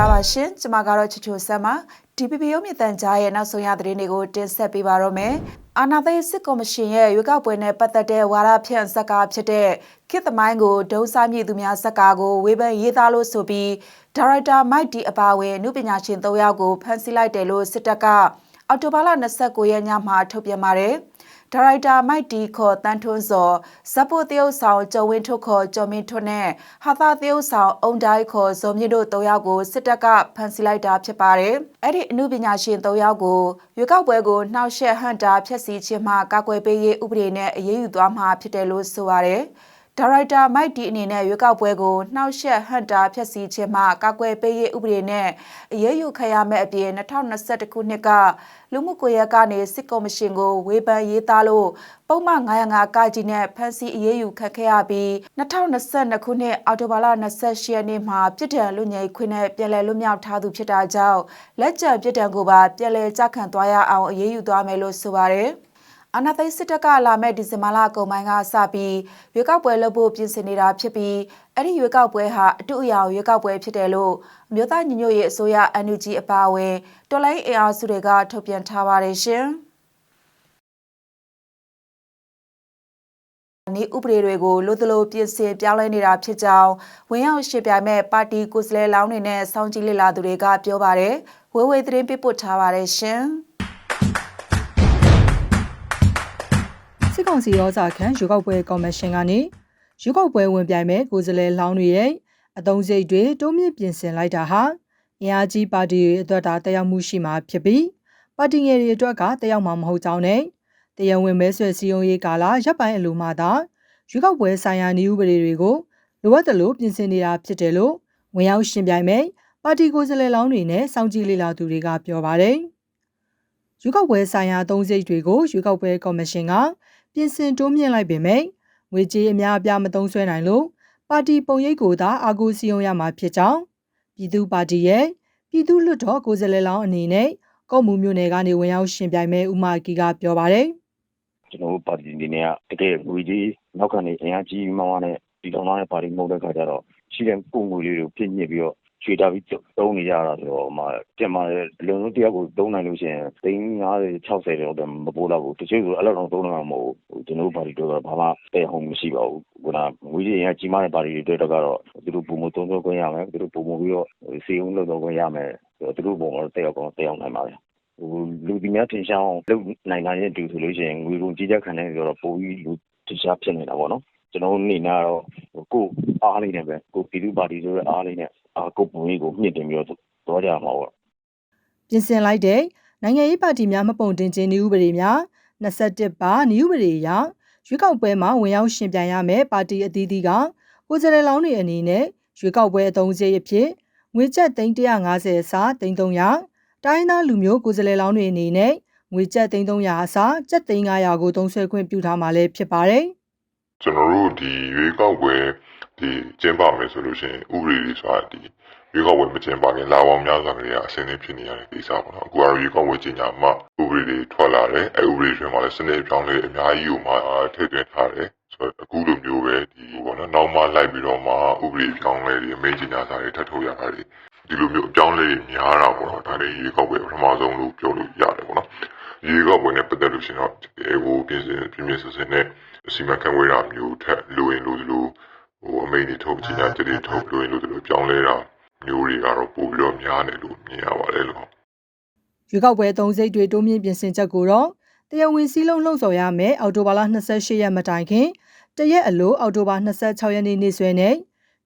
ပါပါရှင်ကျွန်မကတော့ချစ်ချိုဆမ်ပါဒီပီပီရုံးမြတန်ကြားရဲ့နောက်ဆုံးရသတင်းတွေကိုတင်ဆက်ပေးပါတော့မယ်အာနာသိစစ်ကော်မရှင်ရဲ့ရွေးကောက်ပွဲနဲ့ပတ်သက်တဲ့ဝါဒဖြန့်ဇက်ကားဖြစ်တဲ့ခေတ်သမိုင်းကိုဒုံစားမြည်သူများဇက်ကားကိုဝေဖန်ရေးသားလို့ဆိုပြီးဒါရိုက်တာမိုက်ဒီအပါအဝင်နုပညာရှင်၃ယောက်ကိုဖမ်းဆီးလိုက်တယ်လို့စစ်တပ်ကအော်တိုဘာလ29ရက်ညမှာထုတ်ပြန်ပါတယ် ဒါရိုက်တာမိုက်တီခေါ်တန်ထွန်းစော်ဇပ်ပိုတရုတ်ဆောင်ကျော်ဝင်းထုတ်ခေါ်ကျော်မင်းထွန်းနဲ့ဟာသာတရုတ်ဆောင်အုံတိုင်းခေါ်ဇော်မြင့်တို့၃ယောက်ကိုစစ်တပ်ကဖမ်းဆီးလိုက်တာဖြစ်ပါတယ်။အဲ့ဒီအမှုပညာရှင်၃ယောက်ကိုရွေးကောက်ပွဲကိုနှောက်ယှက်ဟန့်တာဖျက်ဆီးခြင်းမှကာကွယ်ပေးရေးဥပဒေနဲ့အရေးယူသွားမှာဖြစ်တယ်လို့ဆိုပါတယ်။ ဒါရိုက်တာမိုက်ဒီအနေနဲ့ရွေးကောက်ပွဲကိုနှောက်ယှက်ဟန့်တာဖျက်ဆီးခြင်းမှကာကွယ်ပေးရေးဥပဒေနဲ့အရေးယူခရမယ့်အပြင်2021ခုနှစ်ကလူမှုကွန်ရက်ကနေစစ်ကော်မရှင်ကိုဝေဖန်ရေးသားလို့ပုံမှန်905ကကြီးနဲ့ဖမ်းဆီးအရေးယူခတ်ခဲ့ရပြီး2022ခုနှစ်အောက်တိုဘာလ28ရက်နေ့မှာပြည်ထံလူငယ်ခွင့်နဲ့ပြည်လဲလွတ်မြောက်ထားသူဖြစ်တာကြောင့်လက်ကျန်ပြည်ထံကိုပါပြည်လဲကြခံသွားရအောင်အရေးယူသွားမယ်လို့ဆိုပါတယ်။ အာနာသိစစ်တပ်ကလာမဲ့ဒီဇင်ဘာလကုန်ပိုင်းကစပြီးရွေးကောက်ပွဲလုပ်ဖို့ပြင်ဆင်နေတာဖြစ်ပြီးအဲ့ဒီရွေးကောက်ပွဲဟာအတူအယောင်ရွေးကောက်ပွဲဖြစ်တယ်လို့အမျိုးသားညီညွတ်ရေးအစိုးရ NUG အပါအဝင်တော်လိုင်းအင်အားစုတွေကထုတ်ပြန်ထားပါတယ်ရှင်။နေဥပဒေတွေကိုလို့တလို့ပြင်ဆင်ပြောင်းလဲနေတာဖြစ်ကြောင်းဝင်ရောက်ရှင်းပြမဲ့ပါတီကိုယ်စားလှယ်လောင်းတွေနဲ့စောင့်ကြည့်လေ့လာသူတွေကပြောပါတယ်။ဝေဝေသတင်းပေးပို့ထားပါတယ်ရှင်။ စစ်ကောင်စီရောစာခန့်ရွေးကောက်ပွဲကော်မရှင်ကနေရွေးကောက်ပွဲဝင်ပြိုင်မဲ့ကိုယ်စားလှယ်လောင်းတွေရဲ့အသုံးစိတ်တွေတိုးမြင့်ပြင်ဆင်လိုက်တာဟာအင်အားကြီးပါတီတွေအတွက်ဒါတက်ရောက်မှုရှိမှာဖြစ်ပြီးပါတီငယ်တွေအတွက်ကတက်ရောက်မှာမဟုတ်ကြောင်းနဲ့တရားဝင်မဲဆွယ်စည်းရုံးရေးကာလရပ်ပိုင်းအလိုမှသာရွေးကောက်ပွဲဆိုင်ရာနည်းဥပဒေတွေကိုလိုအပ်တယ်လို့ပြင်ဆင်နေတာဖြစ်တယ်လို့ဝင်ရောက်ရှင်ပြိုင်မဲ့ပါတီကိုယ်စားလှယ်လောင်းတွေနဲ့စောင့်ကြည့်လေ့လာသူတွေကပြောပါတယ်။ရွေးကောက်ပွဲဆိုင်ရာသုံးစိတ်တွေကိုရွေးကောက်ပွဲကော်မရှင်က ပြင်ဆင်တိုးမြင့်လိုက်ပေမဲ့ငွေကြေးအများအပြားမသုံးစွဲနိုင်လို့ပါတီပုံရိပ်ကိုသာအာကိုစီယုံရမှာဖြစ်ကြောင်းပြည်သူပါတီရဲ့ပြည်သူ့လွှတ်တော်ကိုယ်စားလှယ်လောင်းအနေနဲ့ကော့မှုမျိုးနယ်ကနေဝင်ရောက်ရှင်ပြိုင်မဲ့ဦးမကီကပြောပါတယ်ကျွန်တော်တို့ပါတီအနေနဲ့ကတကယ်ငွေကြီးနောက်ကနေအင်အားကြီးမှမနဲ့ဒီတော်လာတဲ့ပါတီမဟုတ်တဲ့ခါကျတော့ရှိတဲ့ပုံငွေလေးတွေကိုပြည့်ညစ်ပြီးတော့ ခြေတာပြီးသုံးနေကြတာဆိုတော့မှပြန်มาအလုံးစုံတယောက်ကိုသုံးနိုင်လို့ရှိရင်သိန်း50 60တော့မပိုးတော့ဘူးတချို့ဆိုအဲ့လောက်တော့သုံးနိုင်မှာမဟုတ်ဘူးကျွန်တော်တို့ပါတီတော့ဘာမှတဲ့ဟုံမရှိပါဘူးခုနငွေကြီးရင်ကြီးမားတဲ့ပါတီတွေတော့ကတော့သူတို့ပုံမသုံးသုံးခွင့်ရမယ်သူတို့ပုံမပြီးတော့စီအောင်လုပ်တော့ခွင့်ရမယ်သူတို့ပုံတော့တက်ရောက်တော့တက်ရောက်နိုင်ပါတယ်ဟိုလူဒီများထင်ရှားအောင်လုပ်နိုင်တာရဲ့တူဆိုလို့ရှိရင်ငွေကုန်ကြီးကြခံနေကြတော့ပိုပြီးလူတခြားဖြစ်နေတာပေါ့နော်ကျွန်တော်အနေနဲ့ကတော့ကိုအားလေးနဲ့ပဲကိုပြည်သူပါတီဆိုတဲ့အားလေးနဲ့အာ ကိုပုံလေးကိုမြင့်တင်ပြီးတော့သွားကြမှာပေါ့ပြင်ဆင်လိုက်တဲ့နိုင်ငံရေးပါတီများမပုံတင်ခြင်းနည်းဥပဒေများ21ပါနည်းဥပဒေအရရွေးကောက်ပွဲမှာဝင်ရောက်ရှင်ပြိုင်ရမယ်ပါတီအသီးသီးကကိုယ်စားလှယ်လောင်းတွေအနေနဲ့ရွေးကောက်ပွဲအသုံးစရိတ်အဖြစ်ငွေကျပ်350အစား300တိုင်းသားလူမျိုးကိုယ်စားလှယ်လောင်းတွေအနေနဲ့ငွေကျပ်300အစားကျပ်300ကိုသုံးစွဲခွင့်ပြုထားမှာလည်းဖြစ်ပါတယ်ကျွန်တော်တို့ဒီရွေးကောက်ပွဲ ဒီကျင်းပမယ်ဆိုလို့ရှိရင်ဥပဒေတွေဆိုတာဒီရွေးကောက်ပွဲမကျင်းပခင်လာပေါင်းများစွာကလေးကအဆင်သင့်ဖြစ်နေရတဲ့ကိစ္စပေါ့နော်အခုကတော့ရွေးကောက်ပွဲကျင်းပမှဥပဒေတွေထွက်လာတယ်အဲဥပဒေတွေမှာလည်းစနစ်ပြောင်းလဲအများကြီးကိုမှထည့်သွင်းထားတယ်ဆိုတော့အခုလိုမျိုးပဲဒီပေါ့နော်နောက်မှလိုက်ပြီးတော့မှဥပဒေပြောင်းလဲတွေအမိန့်ကျင်းစာတွေထပ်ထုတ်ရတာတွေဒီလိုမျိုးအပြောင်းလဲတွေများတာပေါ့နော်ဒါတွေရွေးကောက်ပွဲပထမဆုံးလို့ပြောလို့ရတယ်ပေါ့နော်ရေကောက်ပွဲနဲ့ပတ်သက်လို့ရှိရင်တော့အဲဟိုပြင်ဆင်ပြင်းပြင်းစစနဲ့စီမံခန့်ခွဲတာမျိုးထက်လိုရင်လိုသလို ဟိုအမိန့်တွေထုတ်ချင်တာတည်းထုတ်လိုရင်လိုသလိုပြောင်းလဲတာမျိုးတွေကတော့ပိုပြီးတော့များတယ်လို့မြင်ရပါတယ်လို့ရွေးကောက်ပွဲသုံးစိတ်တွေတိုးမြင့်ပြင်ဆင်ချက်ကိုတော့တရားဝင်စည်းလုံးလှုံ့ဆော်ရမယ်အော်တိုဘာလ28ရက်မတိုင်ခင်တရက်အလိုအော်တိုဘာ26ရက်နေ့နေ့စွဲနဲ့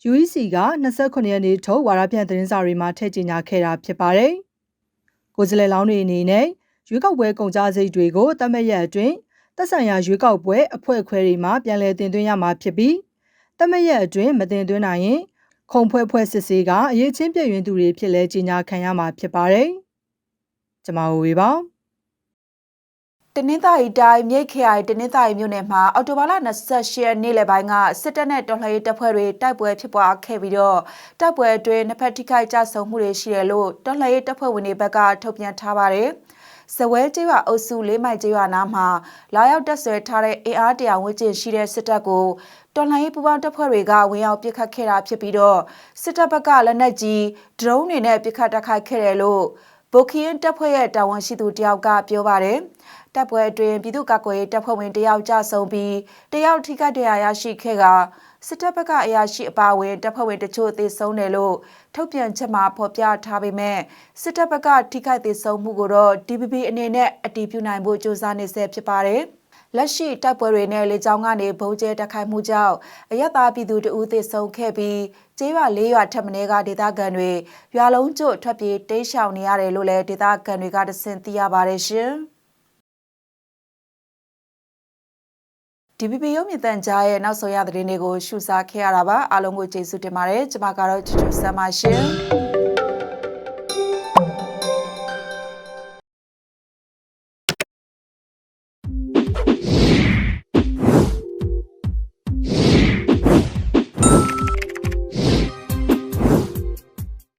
UEC က29ရက်နေ့ထုတ်ဝါရပြန့်သတင်းစာတွေမှာထည့်ကြေညာခဲ့တာဖြစ်ပါတယ်။ကိုယ်စားလှယ်လောင်းတွေအနေနဲ့ရွေးကောက်ပွဲကုန်ကြစိတ်တွေကိုတတ်မှတ်ရအတွင်းသက်ဆိုင်ရာရွေးကောက်ပွဲအဖွဲ့အခွဲတွေမှာပြန်လည်တင်သွင်းရမှာဖြစ်ပြီး တတ်မှတ်ရအတွင်းမတင်သွင်းနိုင်ရင်ခုံဖွဲ့ဖွဲ့စစ်ဆေးကအရေးချင်းပြည့်ရင်သူတွေဖြစ်လဲကြီးညာခံရမှာဖြစ်ပါတယ်။ကျွန်မဝေပါတနင်္သာရီတိုင်းမြိတ်ခရိုင်တနင်္သာရီမြို့နယ်မှာအော်တိုဘာလ28ရက်နေ့လယ်ပိုင်းကစစ်တပ်နဲ့တော်လှန်ရေးတပ်ဖွဲ့တွေတိုက်ပွဲဖြစ်ပွားခဲ့ပြီးတော့တိုက်ပွဲအတွင်းနှစ်ဖက်ထိခိုက်ကြဆုံမှုတွေရှိတယ်လို့တော်လှန်ရေးတပ်ဖွဲ့ဝင်တွေဘက်ကထုတ်ပြန်ထားပါတယ်။ စဝဲကျေးရွာအုပ်စုလေးမိုင်ကျေးရွာနားမှာလာရောက်တက်ဆွဲထားတဲ့အင်အားတရာဝန်းကျင်ရှိတဲ့စစ်တပ်ကိုတော်လှန်ရေးပူးပေါင်းတပ်ဖွဲ့တွေကဝင်ရောက်ပစ်ခတ်ခဲ့တာဖြစ်ပြီးတော့စစ်တပ်ဘက်ကလက်နက်ကြီးဒရုန်းတွေနဲ့ပစ်ခတ်တိုက်ခိုက်ခဲ့တယ်လို့ ဘိုခီယန်တပ်ဖွဲ့ရဲ့တာဝန်ရှိသူတယောက်ကပြောပါတယ်။တပ်ပွဲအတွင်းပြည်သူ့ကာကွယ်ရေးတပ်ဖွဲ့ဝင်တယောက်ကြဆုံးပြီးတယောက်ထိခိုက်ဒဏ်ရာရရှိခဲ့ကစစ်တပ်ဘက်ကအရာရှိအပါအဝင်တပ်ဖွဲ့ဝင်တချို့သေဆုံးတယ်လို့ထုတ်ပြန်ချက်မှာဖော်ပြထားပေမဲ့စစ်တပ်ဘက်ကထိခိုက်သေဆုံးမှုကိုတော့ DPP အနေနဲ့အတည်ပြုနိုင်ဖို့ကြိုးစားနေဆဲဖြစ်ပါတယ်။ လက်ရှိတပ်ပွဲတွေနဲ့လေကြောင်းကနေဘုံကျဲတက်ခိုက်မှုကြောင့်အရသာပြည်သူတဦးသေဆုံးခဲ့ပြီးကျေးရွာ၄ရွာထပ်မံကဒေသခံတွေရွာလုံးကျွတ်ထွက်ပြေးတိမ်းရှောင်နေရတယ်လို့လည်းဒေသခံတွေကတဆင့်သိရပါတယ်ရှင်။ DPP ရုံးမြင့်တန်ကြားရဲ့နောက်ဆုံးရသတင်းတွေကိုရှုစားခဲ့ရတာပါအားလုံးကိုကျေးဇူးတင်ပါတယ်ကျွန်မကတော့ချူချူဆမ်းပါရှင်